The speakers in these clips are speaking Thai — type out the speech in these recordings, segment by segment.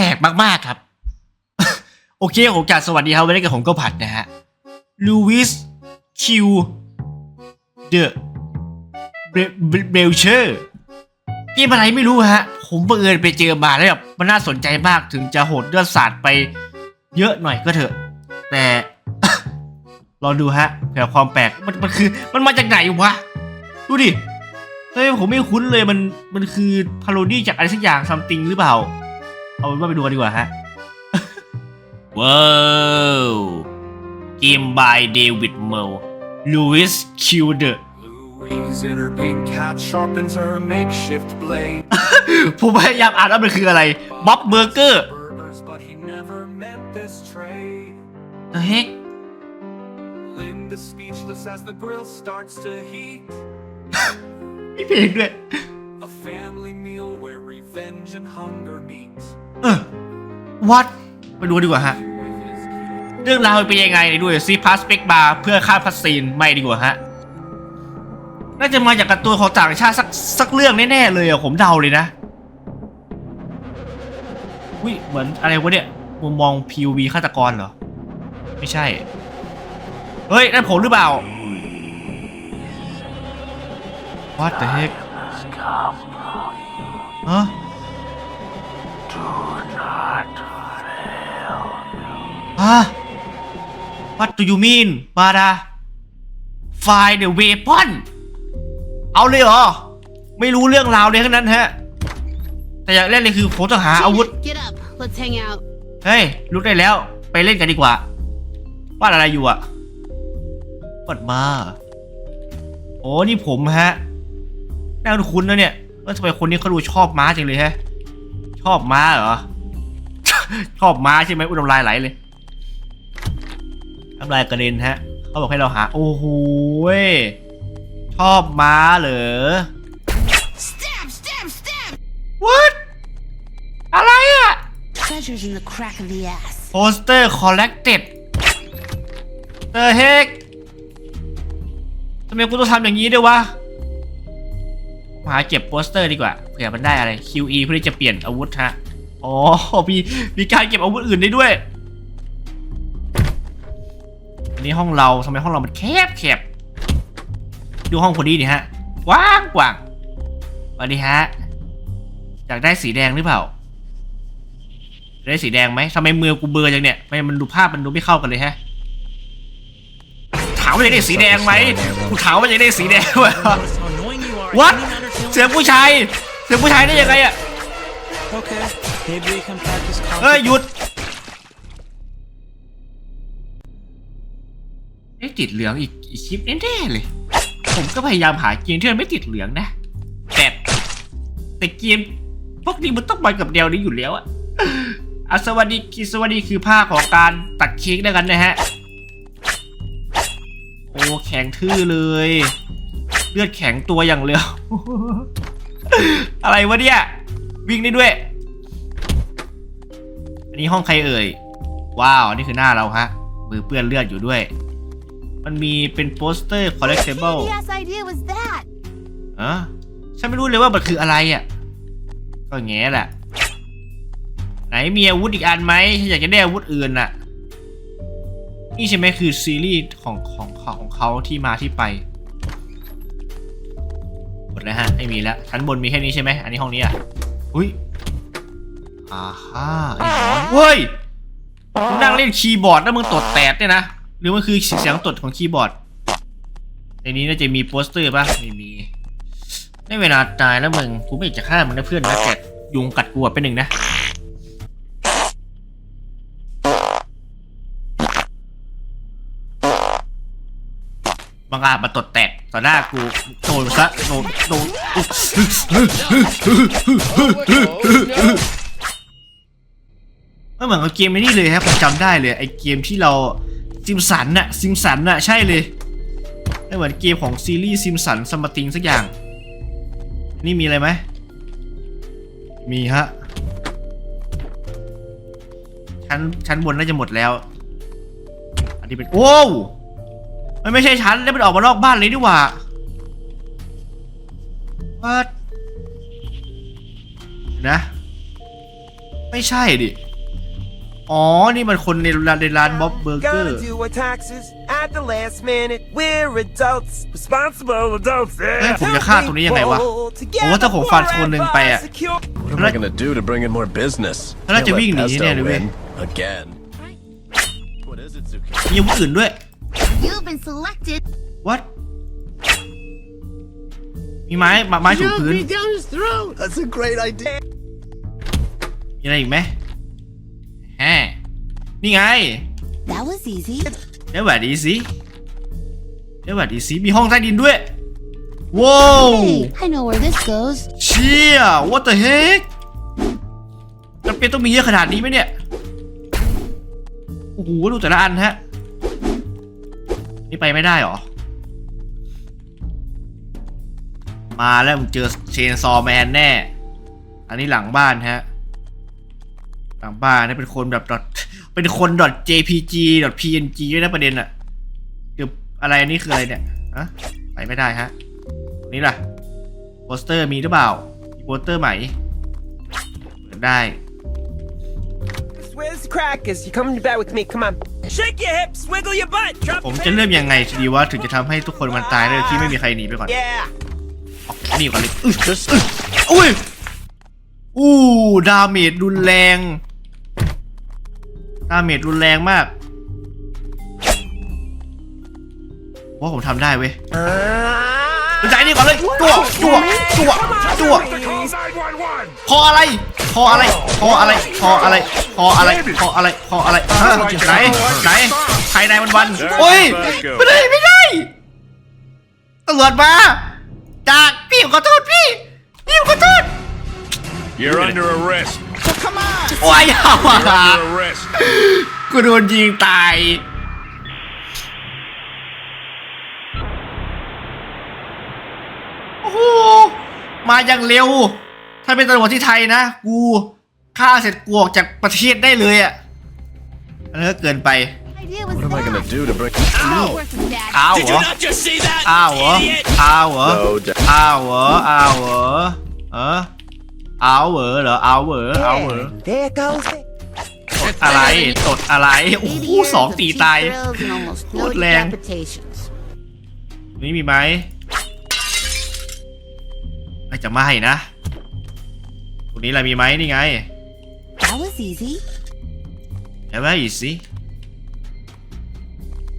ปลกมากๆครับ โอเคผมกาบสวัสดีครับวันนี้กับผมก็ผัดนะฮะลูวิสคิวเดอะเบลเชอร์เกมอะไรไม่รู้ฮะ ผมบังเอิญไปเจอมาแล้วแบบมันน่าสนใจมากถึงจะโหดเลือดสาดไปเยอะหน่อยก็เถอะ แต่รอดูฮะแผลความแปลกมันมันคือ มันมาจากไหนวะ ดูดิเฮ้ยผมไม่คุ้นเลยมันมันคือพาโรดี้จากอะไรสักอย่างซัมติงหรือเปล่า เอาเป็นว่าไปดูกันดีกว่าฮะ ว้าวเกม by David Merle Louis Q the Louise in her pink hat sharpens her makeshift blade. ผมพยายามอ่านว่ามันคืออะไรบ๊อบเบอร์เกอร์ Burgers, but he never meant this trade. the heck Linda speechless as the grill starts to heat. มีเพลงด้วย A family meal where revenge and hunger meet. เออ what ไปดูดีกว่าฮะ เรื่องราวมันเป็นยังไงไหนดูซีพาสเปกบาร์เพื่อฆ่าพัสซีนไม่ดีกว่าฮะ น่าจะมาจากการ์ตูนของต่างชาติสักสักเรื่องแน่ๆเลยอะผมเดาเลยนะวิเหมือนอะไรวะเนี่ยมุมมอง POV ฆาตกรเหรอ ไม่ใช่ เฮ้ย นั่นผมหรือเปล่า What the heck ฮะฮะ What do you mean บาดา Find the weapon เอาเลยเหรอ ไม่รู้เรื่องราวเลยทั้งนั้นฮะ แต่อยากเล่นเลยคือผมต้องหาอาวุธ Get up. Let's hang out. เฮ้ยลุกได้แล้ว ไปเล่นกันดีกว่าวาดอะไรอยู่อะวาดมา โอ้นี่ผมฮะ น่าคุ้นนะเนี่ยว่าทำไมคนนี้เขาดูชอบม้าจังเลยฮะ ชอบม้าเหรอ ชอบม้าใช่ไหมอุยน้ำลายไหลเลยน้ำลายกระเด็นฮะ เขาบอกให้เราหา โอ้โหยชอบม้าเหรอ Stab, stab, stab! what อะไรอะ Treasures in the crack of the ass. โปสเตอร์ collected เออเฮกทำไมกูต้องทำอย่างนี้ด้วยวะมา หาเก็บโปสเตอร์ดีกว่าเผื่อมันได้อะไร QE เพื่อที่จะเปลี่ยนอาวุธฮะอ๋อมีมีการเก็บอาวุธอื่นได้ด้วยอันนี้ห้องเราทำไมห้องเรามันแคบแคบดูห้องคนนี้ดิฮะกว้างกว้างสวัสดีฮะอยากได้สีแดงหรือเปล่า ได้สีแดงไหมทำไมมือกูเบลอร์จังเนี่ยทำไมมันดูภาพมันดูไม่เข้ากันเลยฮะถามว่าอยากได้สีแดงไหมกูถามว่าอยากได้สีแดงวะ What เสียงผู้ชาย เสียงผู้ชายได้ยังไงอะ Okay, maybe we can practice เฮ้ยหยุด ไม่ติดเหลืองอีกอีกคลิปแน่ๆเลย ผมก็พยายามหาเกมที่มันไม่ติดเหลืองนะ แต่แต่เกมพวกนี้มันต้องมากับแนวนี้อยู่แล้วอะอะสวัสดีคือสวัสดีคือภาคของการตัดเค้กด้วยกันนะฮะ โอ้แข็งทื่อเลย เลือดแข็งตัวอย่างเร็ว อะไรวะเนี่ย วิ่งได้ด้วย อันนี้ห้องใครเอ่ย ว้าวนี่คือหน้าเราฮะ มือเปื้อนเลือดอยู่ด้วย มันมีเป็นโปสเตอร์ collectible What ass idea was that? อะฉันไม่รู้เลยว่ามันคืออะไรอะ ก็แง่แหละ ไหนมีอาวุธอีกอันไหมฉันอยากจะได้อาวุธอื่นน่ะ นี่ใช่ไหมคือซีรีส์ของของของของเขาที่มาที่ไปหม ดแล้วฮะไม่มีแล้วชั้นบนมีแค่นี้ใช่ไหมอันนี้ห้องนี้อะอุ้ยอ่าฮ่าเฮ้ยมึงนั่งเล่นคีย์บอร์ดแล้วมึงตดแตดเนี่ยนะหรือมันคือเสียงตดของคีย์บอร์ด ในนี้น่าจะมีโปสเตอร์ป่ะไม่มีได้เวลาตายแล้วมึงกูไม่อยากจะฆ่ามึงนะเพื่อนนะแต่ยุงกัดกูอะเป็นหนึ่งนะบางอาจมาตดแตก ต่อหน้ากูโดนซะโดนโดนไม่เหมือนกับเกมไอ้นี่เลยครับผมจำได้เลยไอเกมที่เราซิมสันน่ะซิมสันน่ะใช่เลยไม่เหมือนเกมของซีรีส์ซิมสันสมติงสักอย่าง นี่มีอะไรไหมมีฮะชั้นชั้นบนน่าจะหมดแล้ว อันนี้เป็นโอ้ มันไม่ใช่ชั้นแล้วมันออกมานอกบ้านเลยดีกว่าวัดนะ ไม่ใช่ดิ อ๋อ นี่มันคนในร้านในร้านบ๊อบเบอร์เกอร์ Gotta do our taxes at the last minute. We're adults, responsible adults. เฮ้ย ผมจะฆ่าตรงนี้ยังไงวะผมว่าถ้าผมฟันคนหนึ่งไปอะ What am I gonna do to bring in more business? แล้วน่าจะ Can't let วิ่งหนี Pesto แน่เลยเว้ย win Again. What is it, Zuki? มีอาวุธอื่นด้วย You've been selected. what มีไม้ไม้ไม้ถูพื้น That's a great idea. มีอะไรอีกไหมแฮนี่ไง That was easy. เดี๋ยวแบบดีสิเดี๋ยวแบบดีสิมีห้องใต้ดินด้วย ว้าว Hey, I know where this goes. เชี่ย what the heck จำเป็นต้องมีเยอะขนาดนี้ไหมเนี่ย โอ้โห ดูแต่ละอันฮะ นี่ไปไม่ได้หรอ มาแล้วมึงเจอเชนซอแมนแน่ อันนี้หลังบ้านฮะ หลังบ้านนี่เป็นคนแบบ dot เป็นคน .jpg .png ด้วยนะประเด็นอะเดี๋ยวอะไรอันนี้คืออะไรเนี่ยอะไปไม่ได้ฮะ นี่ล่ะโปสเตอร์มีหรือเปล่ามีโปสเตอร์ใหม่เปิดได้ Where's the crackers? You coming to bed with me? Come on. Shake your hips, wiggle your butt, drop ผม your จะเริ่มยังไงดีว่าถึงจะทำให้ทุกคนมันตายได้โดยที่ไม่มีใครหนีไปก่อน Yeah. นี่ก่อนเลยอื้ออื้ออุ้ยอู้ดาเมจรุนแรง ดาเมจรุนแรงมากว่าผมทำได้เว้ย Ah. ดูใจนี่ก่อนเลยจั่วจั่วจั่วจั่วพออะไรพออะไรพออะไรพออะไรพออะไรพออะไรพออะไรฮะไหนไหนภายในวันวันๆโอ้ยไม่ได้ไม่ได้ตำรวจมาจากพี่ผมขอโทษพี่พี่ผมขอโทษ You're under arrest. โอ้ยเอาอะ Under arrest. กูโดนยิงตาย อย่างเร็ว ถ้าเป็นตำรวจที่ไทยนะ กูฆ่าเสร็จกูออกจากประเทศได้เลยอะอันนั้นก็เกินไป idea was What am I gonna that? do to break? Not worth it, Dad. อ้าวเหรอ just see that? อ้าวเหรออ้าวเหรอ No, Dad. อ้าวเหรออ้าวเหรอเอออ้าวเหรอเหรออ้าวเหรออ้าวเหรอ There goes it. อะไรตดอะไรโอ้โห Eighty years สอง of ตี cheap ตาย thrills and almost no Cốt làng. decapitations. นี่มีไหม ไม่จะไม่นะ ตรงนี้อะไรมีไหมนี่ไง That was easy. เห็นไหมอีกสิ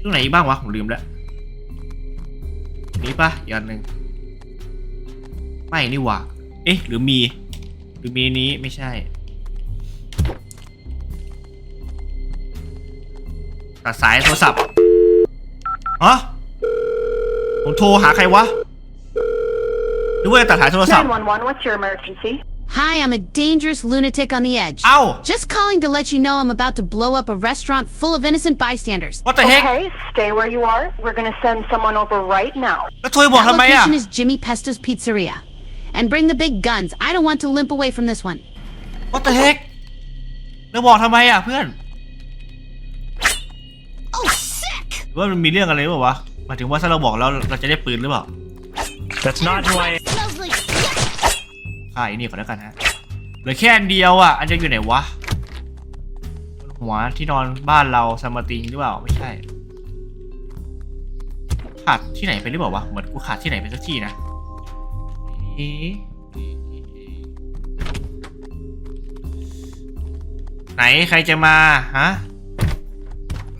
ตรงไหนอีกบ้างวะ ผมลืมแล้วนี้ปะอีกอันหนึ่งไม่นี่หว่าเอ๊ะ หรือมี หรือมีนี้ไม่ใช่ ตัดสายโทรศัพท์ฮะผมโทรหาใครวะ หรือว่าจะตัดสายโทรศัพท์ 911, what's your emergency? Hi, I'm a dangerous lunatic on the edge. เอ้า Just calling to let you know I'm about to blow up a restaurant full of innocent bystanders. what the heck Okay, stay where you are. We're gonna send someone over right now. แล้วโทรไปบอก That ทำไมอ่ะ location is Jimmy Pesto's Pizzeria. And bring the big guns. I don't want to limp away from this one. what the heck แล้วบอกทำไมอ่ะเพื่อน Oh, sick! หรือว่ามันมีเรื่องอะไรหรือเปล่าวะหมายถึงว่าถ้าเราบอกแล้วเราจะได้ปืนหรือเปล่า That's not who I am. Smells like shit! ค่ายนี่ก่อนแล้วกันฮะเหลือแค่อันเดียวอะ อันจะอยู่ไหนวะบนหัวที่นอนบ้านเราซัมมาติงหรือเปล่าไม่ใช่ ขาดที่ไหนไปหรือเปล่าวะเหมือนกูขาดที่ไหนไปสักที่นะเอ๊ะไหนใครจะมาฮะ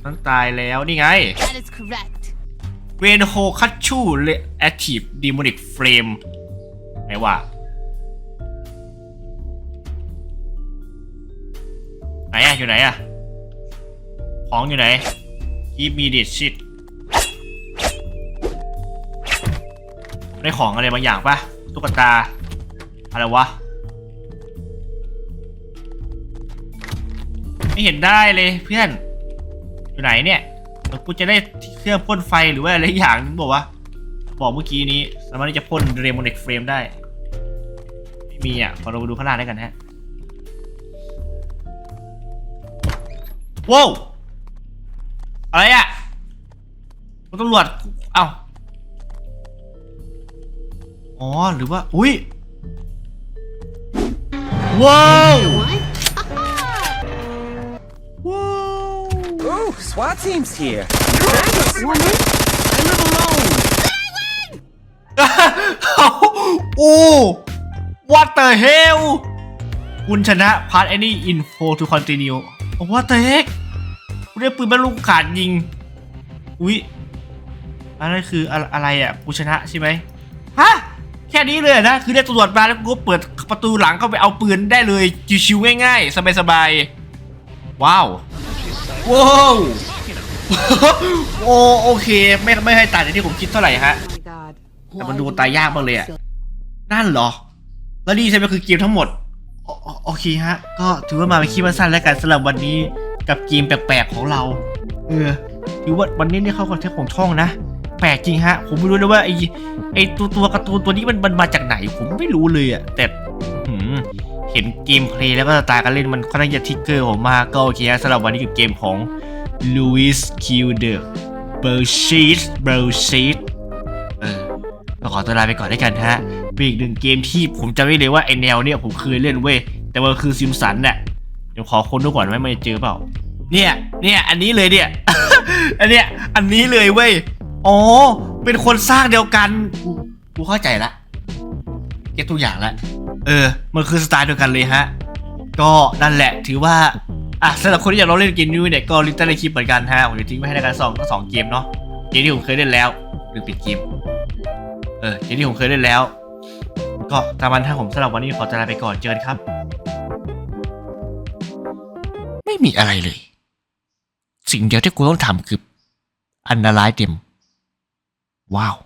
ต้องตายแล้วนี่ไง That is correct. เวนโฮคัตชูเลแอคทีฟดีมอนิกเฟรมไหนวะ ไหนอะอยู่ไหนอะของอยู่ไหน Give me this shit ได้ของอะไรบางอย่างปะตุ๊กตา อะไรวะ ไม่เห็นได้เลยเพื่อน อยู่ไหนเนี่ยแล้วกูจะได้เครื่องพ่นไฟหรือว่าอะไรอย่างนึงบอกว่าบอกเมื่อกี้นี้ สามารถที่จะพ่นเรมเนกเฟรมได้ ไม่มีอะพอเราดูข้างล่างได้กันฮะ ว้าวอะไรอะคุณตำรวจเอ้าอ๋อหรือว่า อุ้ยว้าวว้าว Ooh, SWAT team's here. woman. I live alone. โอ้ what the hell คุณชนะพาร์ทไอ้นี่ info to continue what the heck คุณได้ปืนบรรลุขาดยิง อุ๊ยอะไรคืออะอะไรอะกูชนะใช่ไหมฮะ แค่นี้เลยเหรอนะคือได้ตำรวจมาแล้วกูก็เปิดประตูหลังเข้าไปเอาปืนได้เลยชิวๆง่ายๆ สบายๆ ว้าวว้าวโอโอเค ไม่ไม่ให้ตายอย่างที่ผมคิดเท่าไหร่ฮะ แต่มันดูตายยากมากเลยอะนั่นเหรอ แล้วนี่ใช่ไหมคือเกมทั้งหมด โอเคฮะ ก็ถือว่ามาเป็นคลิปสั้นแล้วกันสำหรับวันนี้กับเกมแปลกๆของเรา เออถือว่าวันนี้เนี่ยเข้าคอนเทนต์ของช่องนะ แปลกจริงฮะ ผมไม่รู้เลยว่าไอ้ไอ้ตัวตัวการ์ตูนตัวนี้มันมันมาจากไหน ผมไม่รู้เลยอะแต่เห็นเกมเพลย์แล้วก็สไตล์การเล่นมันค่อนข้างจะทิกเกอร์ผมมากก็โอเคฮะสำหรับวันนี้กับเกมของ Louis Q The b u r s h e e t b u r s h e e t ก็ขอตัวลาไปก่อนด้วยกันฮะเป็นอีกหนึ่งเกมที่ผมจำไม่เลยว่าไอแนวเนี่ยผมเคยเล่นเว้ย แต่ว่าคือซิมสันน่ะเดี๋ยวขอค้นดูก่อนว่ามันจะเจอเปล่า เนี่ย เนี่ย อันนี้เลยเนี่ย อันเนี้ย อันนี้เลยเว้ย อ๋อ เป็นคนสร้างเดียวกัน กู กูเข้าใจละ เก็ตทุกอย่างละ เออ มันคือสไตล์เดียวกันเลยฮะ ก็นั่นแหละ ถือว่า อะสำหรับคนที่อยากลองเล่นเกมนี้เนี่ย ก็ลิงก์ใต้ในคลิปเหมือนกันฮะ ผมจะทิ้งไว้ให้ในการสองก็สองเกมเนาะ เกมที่ผมเคยเล่นแล้วหรือปิดเกม ออเกมที่ผมเคยเล่นแล้ว ก็ตามมันถ้าผมสำหรับวันนี้ขอจะลาไปก่อนเจอกันครับ ไม่มีอะไรเลย สิ่งเดียวที่กูต้องทำคืออันนายเต็ม ว้าว